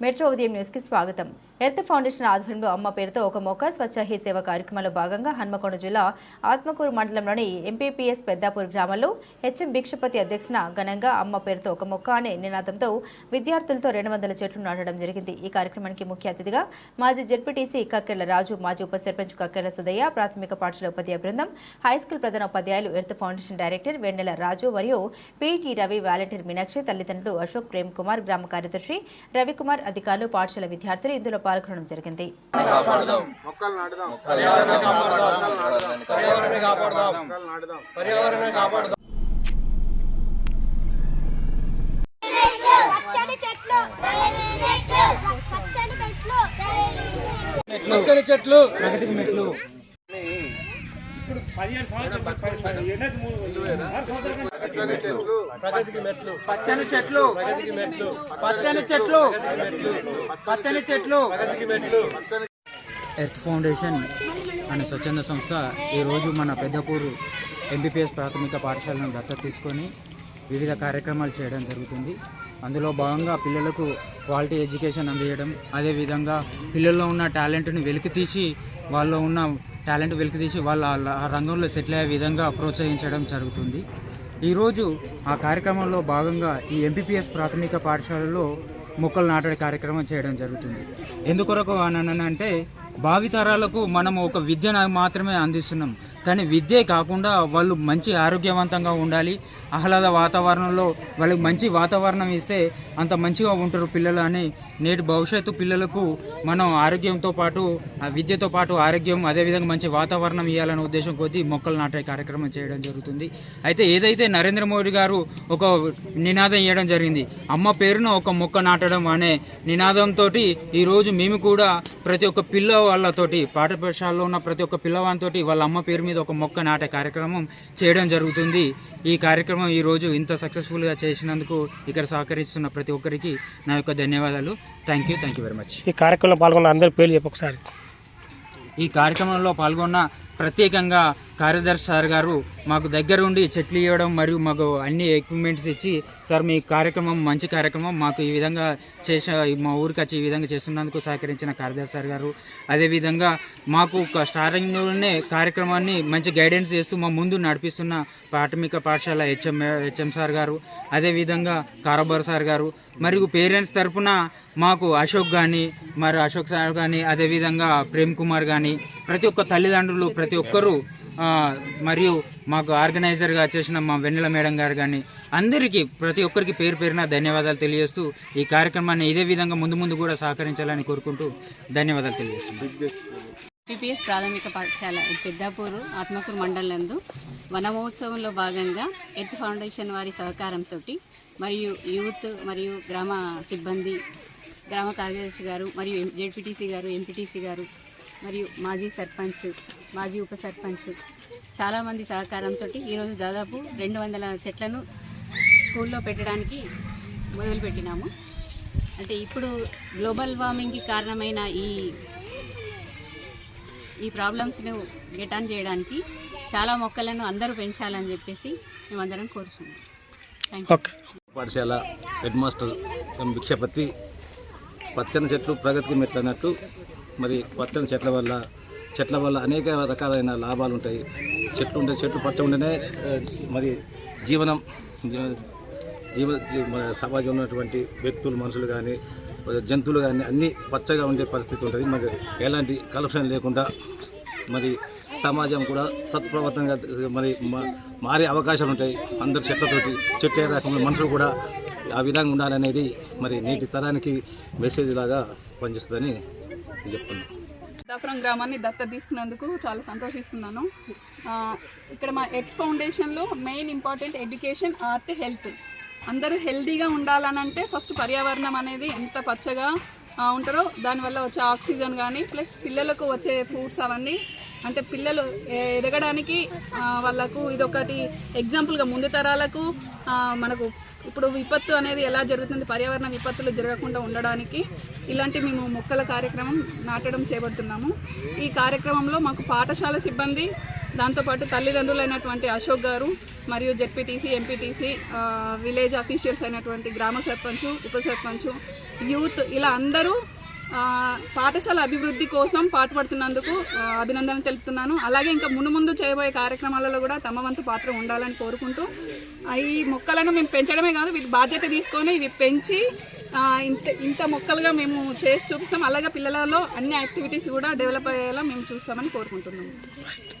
Metro ఉదయం న్యూస్కి స్వాగతం. ఎర్త్ ఫౌండేషన్ ఆధ్వర్యంలో అమ్మ పేరుతో ఒక మొక్క స్వచ్ఛ హీ సేవ కార్యక్రమంలో భాగంగా హన్మకొండ జిల్లా ఆత్మకూరు మండలంలోని ఎంపీపీఎస్ పెద్దాపూర్ గ్రామంలో హెచ్ఎం భిక్షపతి అధ్యక్షున ఘనంగా అమ్మ పేరుతో ఒక మొక్క అనే నినాదంతో విద్యార్థులతో రెండు వందల చెట్లు నాటడం జరిగింది. ఈ కార్యక్రమానికి ముఖ్య అతిథిగా మాజీ జెడ్పీటీసీ కక్కెళ్ళ రాజు మాజీ ఉప సర్పంచ్ కక్కెళ్ళ సుదయ్య ప్రాథమిక పాఠశాల ఉపాధ్యాయ బృందం హైస్కూల్ ప్రధాన ఉపాధ్యాయులు earth foundation director Vennela Raju మరియు పీటీ రవి వాలంటీర్ మీనాక్షి తల్లిదండ్రులు అశోక్ ప్రేమ్ కుమార్ గ్రామ కార్యదర్శి రవికుమార్ అధికారులు పాఠశాల విద్యార్థులు ఇందులో పాల్గొనడం జరిగింది. మొక్కలు ప్రగతికి మెట్లు పచ్చని చెట్లు. ప్రగతికి మెట్లు పచ్చని చెట్లు. పచ్చని చెట్లు. ప్రగతికి మెట్లు పచ్చని ఎర్త్ ఫౌండేషన్ అనే స్వచ్ఛంద సంస్థ ఈరోజు మన పెద్దపూరు ఎంబీపీఎస్ ప్రాథమిక పాఠశాలను దత్తత తీసుకొని వివిధ కార్యక్రమాలు చేయడం జరుగుతుంది. అందులో భాగంగా పిల్లలకు క్వాలిటీ ఎడ్యుకేషన్ అందించడం అదేవిధంగా పిల్లల్లో ఉన్న టాలెంట్ని వెలికితీసి వాళ్ళలో ఉన్న టాలెంట్ వెలికితీసి వాళ్ళ ఆ రంగంలో సెటిల్ అయ్యే విధంగా ప్రోత్సహించడం జరుగుతుంది. ఈరోజు ఆ కార్యక్రమంలో భాగంగా ఈ ఎంపీపీఎస్ ప్రాథమిక పాఠశాలలో మొక్కలు నాటే కార్యక్రమం చేయడం జరుగుతుంది. ఎందుకొరకు అని అంటే భావితరాలకు మనం ఒక విద్యను మాత్రమే అందిస్తున్నాం. కానీ విద్యే కాకుండా వాళ్ళు మంచి ఆరోగ్యవంతంగా ఉండాలి. ఆహ్లాద వాతావరణంలో వాళ్ళకి మంచి వాతావరణం ఇస్తే అంత మంచిగా ఉంటారు పిల్లలు అని నేటి భవిష్యత్తు పిల్లలకు మనం ఆరోగ్యంతో పాటు ఆ విద్యతో పాటు ఆరోగ్యం అదేవిధంగా మంచి వాతావరణం ఇవ్వాలనే ఉద్దేశం కొద్దీ మొక్కలు నాటే కార్యక్రమం చేయడం జరుగుతుంది. అయితే ఏదైతే నరేంద్ర మోడీ గారు ఒక నినాదం ఇవ్వడం జరిగింది అమ్మ పేరున ఒక మొక్క నాటడం అనే నినాదంతో ఈరోజు మేము కూడా ప్రతి ఒక్క పిల్ల వాళ్ళతోటి పాఠశాలలో ఉన్న ప్రతి ఒక్క పిల్లవానితోటి వాళ్ళ అమ్మ పేరు మీద ఒక మొక్క నాటే కార్యక్రమం చేయడం జరుగుతుంది. ఈ కార్యక్రమం ఈరోజు ఇంత సక్సెస్ఫుల్గా చేసినందుకు ఇక్కడ సహకరిస్తున్న ప్రతి ఒక్కరికి నా యొక్క ధన్యవాదాలు. Thank you thank you very much ఈ కార్యక్రమంలో పాల్గొన్న అందరి పేర్లు చెప్పు ఒకసారి. ఈ కార్యక్రమంలో పాల్గొన్న ప్రత్యేకంగా కార్యదర్శి సార్ గారు మాకు దగ్గర ఉండి చెట్లు ఇవ్వడం మరియు మాకు అన్ని ఎక్విప్మెంట్స్ ఇచ్చి సార్ మీ కార్యక్రమం మంచి కార్యక్రమం మాకు ఈ విధంగా చేసే మా ఊరికి వచ్చి ఈ విధంగా చేస్తున్నందుకు సహకరించిన కార్యదర్శి సార్ గారు. అదేవిధంగా మాకు ఒక స్టార్టింగ్లోనే కార్యక్రమాన్ని మంచి గైడెన్స్ చేస్తూ మా ముందు నడిపిస్తున్న ప్రాథమిక పాఠశాల హెచ్ఎం హెచ్ఎం సార్ గారు. అదేవిధంగా కారోబార్ సార్ గారు. మరియు పేరెంట్స్ తరఫున మాకు అశోక్ కానీ మరి అశోక్ సార్ కానీ అదేవిధంగా ప్రేమ్ కుమార్ కానీ ప్రతి ఒక్క తల్లిదండ్రులు ప్రతి ఒక్కరూ మరియు మాకు ఆర్గనైజర్గా చేసిన మా వెన్నెల మేడం గారు కానీ అందరికీ ప్రతి ఒక్కరికి పేరు పేరున ధన్యవాదాలు తెలియజేస్తూ ఈ కార్యక్రమాన్ని ఇదే విధంగా ముందు ముందు కూడా సహకరించాలని కోరుకుంటూ ధన్యవాదాలు తెలియజేస్తున్నాను పిపిఎస్ ప్రాథమిక పాఠశాల పెద్దాపూరు ఆత్మకూరు మండలందు వనమహోత్సవంలో భాగంగా ఎర్త్ ఫౌండేషన్ వారి సహకారంతో మరియు యూత్ మరియు గ్రామ సిబ్బంది గ్రామ కార్యదర్శి గారు మరియు జెడ్పీటీసీ గారు ఎంపీటీసీ గారు మరియు మాజీ సర్పంచ్ మాజీ ఉప సర్పంచ్ చాలామంది సహకారంతో ఈరోజు దాదాపు రెండు వందల చెట్లను స్కూల్లో పెట్టడానికి మొదలుపెట్టినాము. అంటే ఇప్పుడు గ్లోబల్ వార్మింగ్కి కారణమైన ఈ ఈ ప్రాబ్లమ్స్ను గెట్ ఆన్ చేయడానికి చాలా మొక్కలను అందరూ పెంచాలని చెప్పేసి మేమందరం కోరుతున్నాం థ్యాంక్ యూ ఓకే. పాఠశాల హెడ్ మాస్టర్ భిక్షపతి పచ్చని చెట్లు ప్రగతికి మెట్లు అన్నట్టు మరి పచ్చని చెట్ల వల్ల చెట్ల వల్ల అనేక రకాలైన లాభాలు ఉంటాయి. చెట్లు ఉంటే చెట్లు పచ్చ ఉంటేనే మరి జీవనం జీవ మన సమాజంలో ఉన్నటువంటి వ్యక్తులు మనుషులు కానీ జంతువులు కానీ అన్నీ పచ్చగా ఉండే పరిస్థితి ఉంటుంది. మరి ఎలాంటి కలుషణ లేకుండా మరి సమాజం కూడా సత్ప్రవర్తంగా మరి మా- మారే అవకాశాలు ఉంటాయి. అందరు చెట్లతోటి చెట్టు రకంగా రకమైన మనుషులు కూడా ఆ విధంగా ఉండాలనేది మరి నేటి తరానికి మెసేజ్ లాగా పనిచేస్తుందని నేను దాపురం గ్రామాన్ని దత్త తీసుకున్నందుకు చాలా సంతోషిస్తున్నాను. ఇక్కడ మా ఎట్ ఫౌండేషన్లో main important education art health. అందరూ హెల్దీగా ఉండాలనంటే ఫస్ట్ పర్యావరణం అనేది ఎంత పచ్చగా ఉంటారో దానివల్ల వచ్చే ఆక్సిజన్ కానీ ప్లస్ పిల్లలకు వచ్చే ఫ్రూట్స్ అవన్నీ. అంటే పిల్లలు ఎదగడానికి వాళ్ళకు ఇదొకటి ఎగ్జాంపుల్గా ముందు తరాలకు మనకు ఇప్పుడు విపత్తు అనేది ఎలా జరుగుతుంది? పర్యావరణ విపత్తులు జరగకుండా ఉండడానికి ఇలాంటి మేము మొక్కల కార్యక్రమం నాటడం చేపడుతున్నాము. ఈ కార్యక్రమంలో మాకు పాఠశాల సిబ్బంది దాంతోపాటు తల్లిదండ్రులైనటువంటి అశోక్ గారు మరియు జెడ్పీటీసీ ఎంపీటీసీ విలేజ్ అఫీషియల్స్ అయినటువంటి గ్రామ సర్పంచ్ ఉప సర్పంచ్ యూత్ ఇలా అందరూ పాఠశాల అభివృద్ధి కోసం పాటుపడుతున్నందుకు అభినందనలు తెలుపుతున్నాను. అలాగే ఇంకా మును ముందు చేయబోయే కార్యక్రమాలలో కూడా తమ వంతు పాత్ర ఉండాలని కోరుకుంటూ ఈ మొక్కలను మేము పెంచడమే కాదు వీటి బాధ్యత తీసుకొని ఇవి పెంచి ఇంత ఇంత మొక్కలుగా మేము చేసి చూపిస్తాం. అలాగే పిల్లలలో అన్ని యాక్టివిటీస్ కూడా డెవలప్ అయ్యేలా మేము చూస్తామని కోరుకుంటున్నాము.